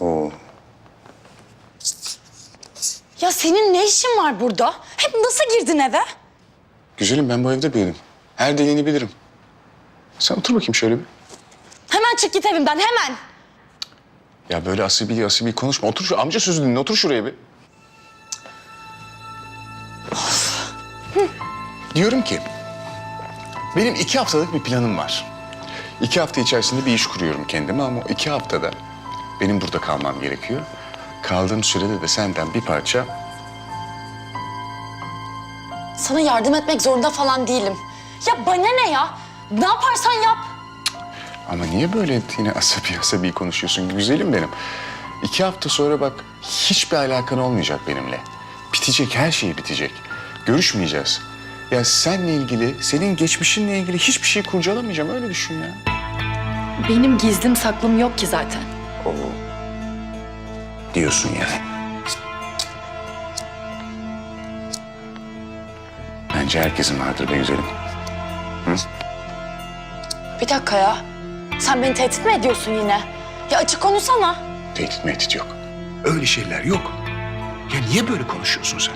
Oo. Ya senin ne işin var burada? Hep nasıl girdin eve? Güzelim ben bu evde büyüdüm. Her deliğini bilirim. Sen otur bakayım şöyle bir. Hemen çık git evimden hemen. Ya böyle asibi asibi konuşma. Otur şu amca sözü dinle. Otur şuraya bir. Diyorum ki benim iki haftalık bir planım var. İki hafta içerisinde bir iş kuruyorum kendime ama iki haftada benim burada kalmam gerekiyor. Kaldığım sürede de senden bir parça Sana yardım etmek zorunda falan değilim. Ya bana ne ya? Ne yaparsan yap. Ama niye böyle yine asabi asabi konuşuyorsun güzelim benim? İki hafta sonra bak hiçbir alakan olmayacak benimle. Bitecek her şey bitecek. Görüşmeyeceğiz. Ya seninle ilgili, senin geçmişinle ilgili hiçbir şey kurcalamayacağım öyle düşün ya. Benim gizlim saklım yok ki zaten. Diyorsun yani. Bence herkesin vardır be güzelim. Bir dakika ya. Sen beni tehdit mi ediyorsun yine? Ya açık konuşsana. Tehdit mehdit yok. Öyle şeyler yok. Ya niye böyle konuşuyorsun sen?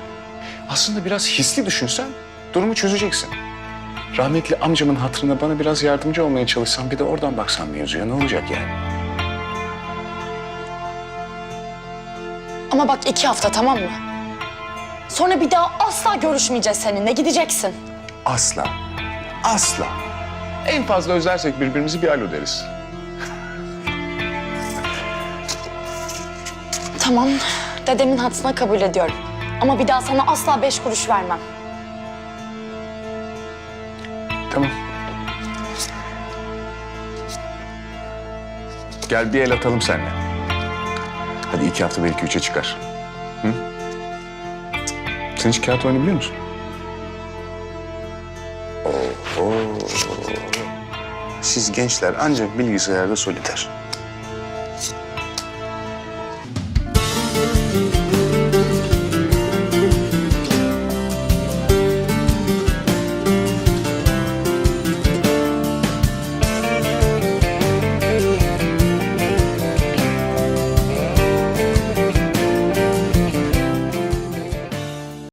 Aslında biraz hisli düşünsen durumu çözeceksin. Rahmetli amcamın hatırına bana biraz yardımcı olmaya çalışsan bir de oradan baksan mevzuya ne olacak yani? Ama bak iki hafta tamam mı? Sonra bir daha asla görüşmeyeceğiz seninle. Gideceksin. Asla. Asla. En fazla özlersek birbirimizi bir alo deriz. Tamam. Dedemin hatırına kabul ediyorum. Ama bir daha sana asla beş kuruş vermem. Tamam. Gel bir el atalım seninle. Hadi iki hafta belki üçe çıkar. Hı? Sen hiç kağıt oyunu biliyor musun? Oho. Siz gençler ancak bilgisayarda soliter.